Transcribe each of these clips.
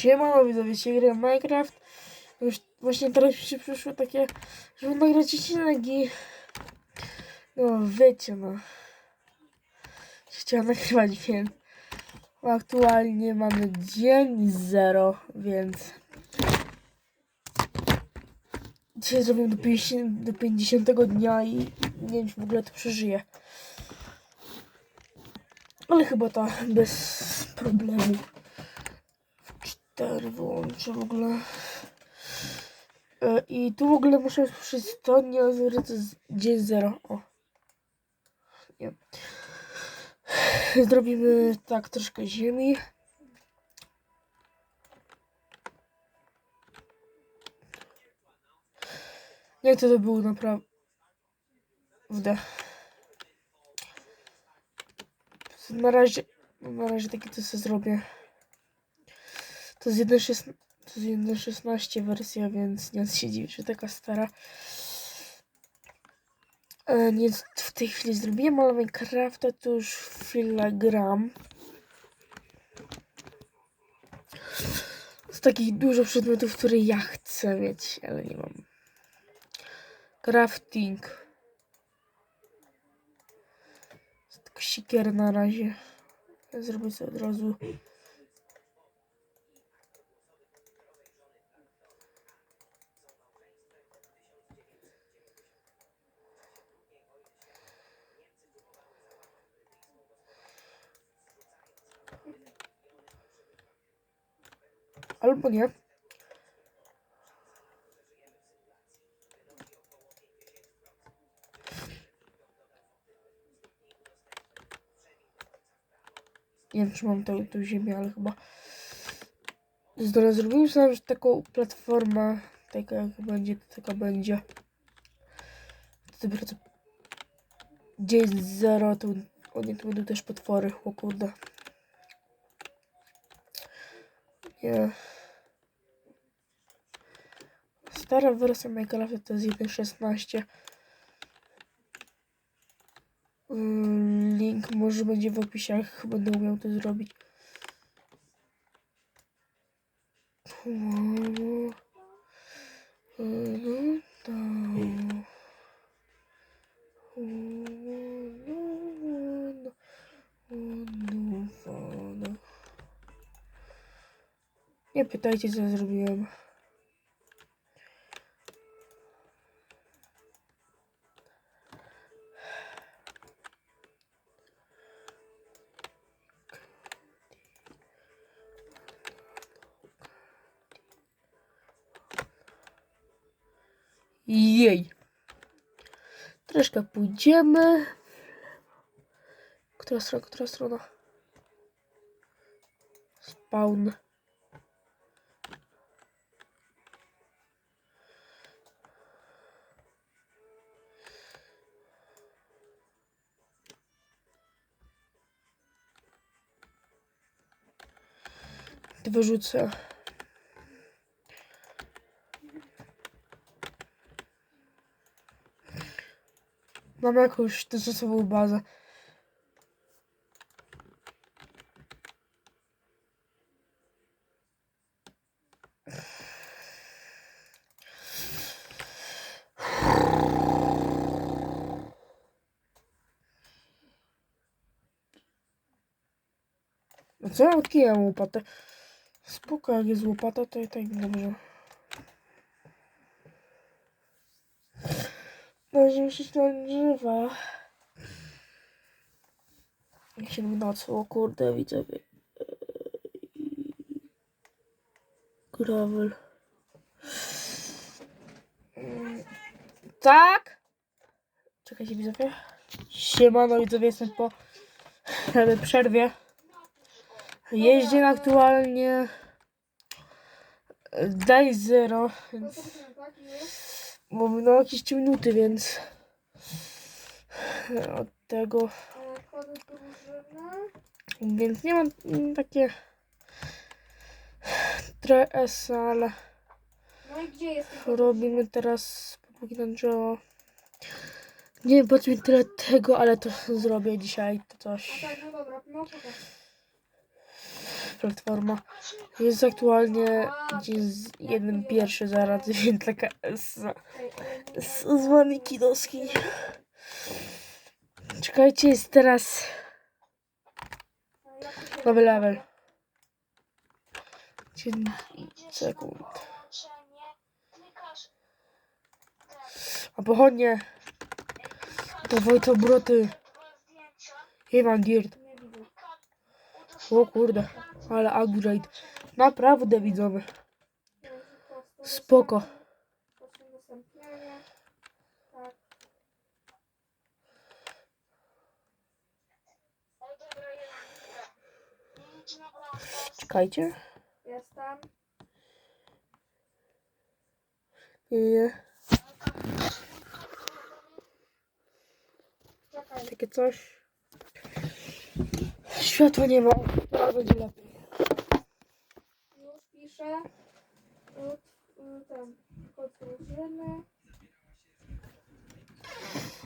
Siema, widzowie, dzisiaj gram Minecraft. Już właśnie teraz mi się przyszło takie, żeby nagrać odcinek i... No, wiecie, no. Chciałam nagrywać film. Aktualnie mamy dzień zero, więc... Dzisiaj zrobię do 50, do 50 dnia i nie wiem, czy w ogóle to przeżyję. Ale chyba to bez problemu. Cztery wyłączę w ogóle. E, I tu w ogóle muszę nie że to jest dzień zero. O. Nie. Zrobimy tak troszkę ziemi. Nie, to to było naprawdę. Na razie, na razie takie to sobie zrobię. To jest 1.16 to jest 1.16 wersja, więc nie się dziwię, że taka stara. E, nie w tej chwili zrobiłem, ale Minecrafta to już chwilę gram. Z takich dużo przedmiotów, które ja chcę mieć, ale nie mam. Crafting. Tylko sikier na razie. Zrobię sobie od razu. Albo nie. Nie wiem, czy mam tą, tą ziemię, ale chyba zdolę zrobiłem sobie taką platformę, taka jak będzie, to taka będzie. Co dzień zero, to oni to będą też potwory, o kurde. Nie. Stara wersja Minecrafta to jest 1.16. Mm, Link może będzie w opisie, jak będę umiał to zrobić. Nie pytajcie, co zrobiłem. Jej. Troszkę pójdziemy. Która strona, która strona? Spawn. Wyrzucę. Mam jakąś tymczasową bazę. No co ja odkijam łopatę? Spoko, jak jest łopata, to i tak dobrze. Będziemy się na drzewa. Jak się w nocy, o kurde, widzowie. Gravel. Tak? Czekajcie, widzowie. Siemano, widzowie, jestem po jakby przerwie. Jeździę aktualnie Daj zero, więc mamy no jakieś 3 minuty, więc od tego, więc nie mam takie TS, ale No robimy teraz póki na drzewo. Nie wiem mi tyle tego, ale to zrobię dzisiaj, to coś. Tak, no dobra, no pokaż. Platforma. Jest aktualnie dzień jeden pierwszy zaraz, taka z, z, z Doski. Czekajcie, jest teraz to nowy level. 10 sekund. A pochodnie to Wojto Broty. Iwan Girt. O kurde, ale upgrade. Naprawdę widzowie. Spoko. Czekajcie. Jestem. Czekaj. Takie coś. Światła nie ma. Będzie lepiej. Już piszę. Ut, y. Kod drużyny.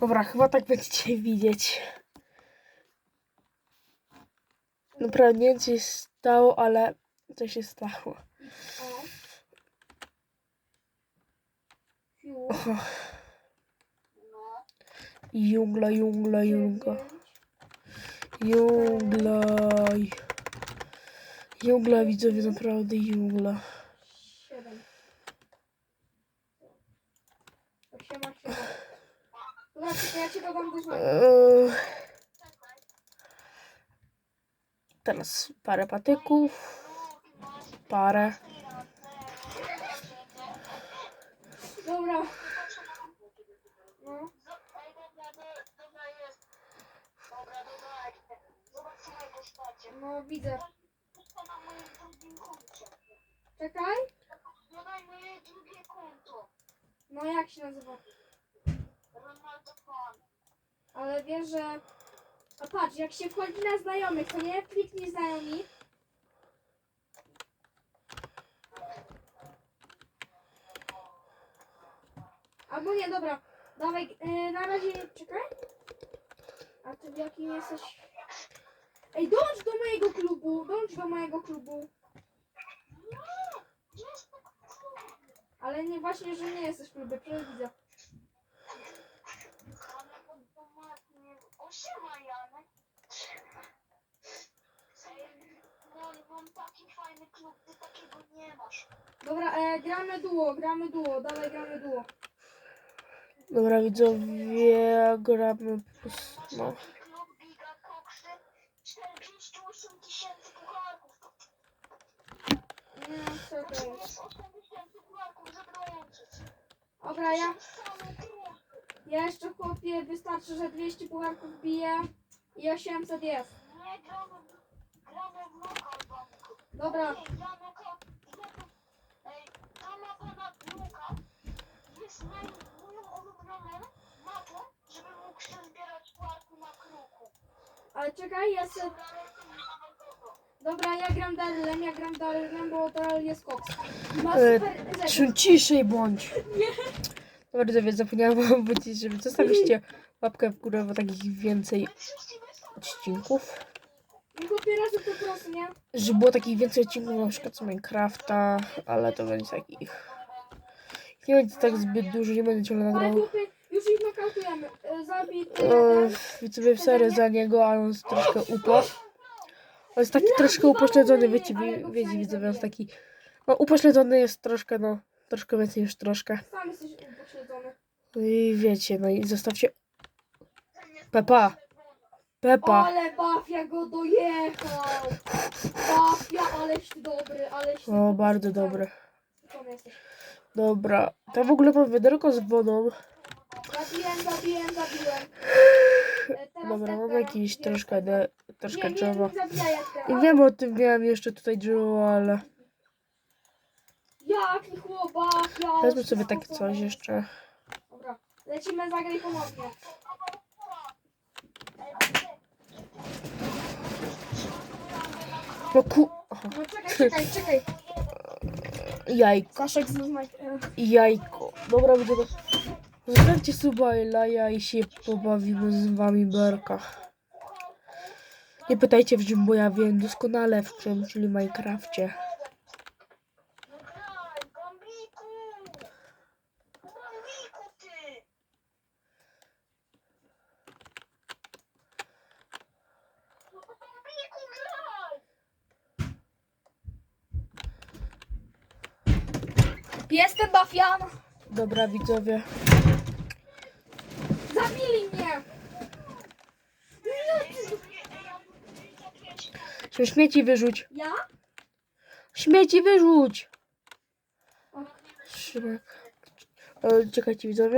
Dobra, chyba tak będziecie widzieć. Naprawdę nie wiem co się stało, ale coś się stało. O. Jungla, jungla, jungla. Jungla. Jungla widzowie, naprawdę znajomych. Eee, Teraz parę patyków. Parę. Dobra. No, widzę. Czekaj. No, jak się nazywa? Ale wiesz, że... A patrz, jak się wchodzi na znajomych, to nie kliknij znajomi. Albo nie, dobra. Dawaj, yy, na razie czekaj. A ty w jakim jesteś? Ej, dołącz do mojego klubu, dołącz do mojego klubu. Ale nie, właśnie, że nie jesteś w klubie, przecież widzę. Mam taki fajny klub, ty takiego nie masz. Dobra, e, gramy duo, gramy duo, dawaj gramy duo. Dobra widzowie, gramy. No. Klub Giga Koksy, 48 tysięcy pucharków. Nie, czekaj. To jest 8 tysięcy pucharków, żeby dołączyć. Dobra, ja, ja jeszcze chłopie, wystarczy, że 200 pucharków bije i 800 jest. Nie gramy, gramy w lokal banku. Dobra, Nie, gramy ko... Ej, ta mapa na Luka jest naj... moją ulubioną mapą, żeby mógł się zbierać pucharku na kruku. ale czekaj, ja se... ja gram Darylem, ja gram Darylem, bo Daryl jest koks. Ma E, super rzeczy. Czym ciszej bądź. Dobra widzowie, zapomniałam wam powiedzieć, żeby zostawiliście łapkę w górę, bo takich więcej odcinków. Nie kupię razu po prostu, nie? Żeby było takich więcej odcinków na przykład z Minecrafta, ale to będzie takich... Nie będzie tak zbyt dużo, nie będę ciągle Ale nagrał. chłopie, już ich nokautujemy. E, Zabij E, jeden. widzowie w serio za niego, ale on jest troszkę upo. On jest taki troszkę upośledzony, wiecie, wie- wiecie widzowie, on jest taki... No upośledzony jest troszkę, no, troszkę więcej niż troszkę. Sam jesteś upośledzony. I wiecie, no i zostawcie... Pepa! Pepa! Ale Bafia go dojechał! Bafia, aleś ty dobry, aleś ty O, bardzo dobry. Jesteś? Dobra, tam w ogóle mam wiaderko z wodą. Zabiłem, zabiłem, zabiłem. E, teraz Dobra, mam jakieś dwie troszkę, de, troszkę drzewa. I wiem o tym, miałem jeszcze tutaj drzewo, ale... Jaki chłop, Bafia! Wezmę sobie takie coś jeszcze. Dobra, lecimy, zagraj ponownie. No ku... Aha, No czekaj, czekaj, czekaj. jajko. Kaszek z Jajko. Dobra, widzę. Zostawcie suba i laja i się pobawimy z wami berka. Nie pytajcie w czym, bo ja wiem doskonale w czym, czyli Minecrafcie. Jestem Bafian. Dobra widzowie. Że śmieci wyrzuć. Ja? Śmieci wyrzuć! O. Szymek. E, Czekajcie widzowie.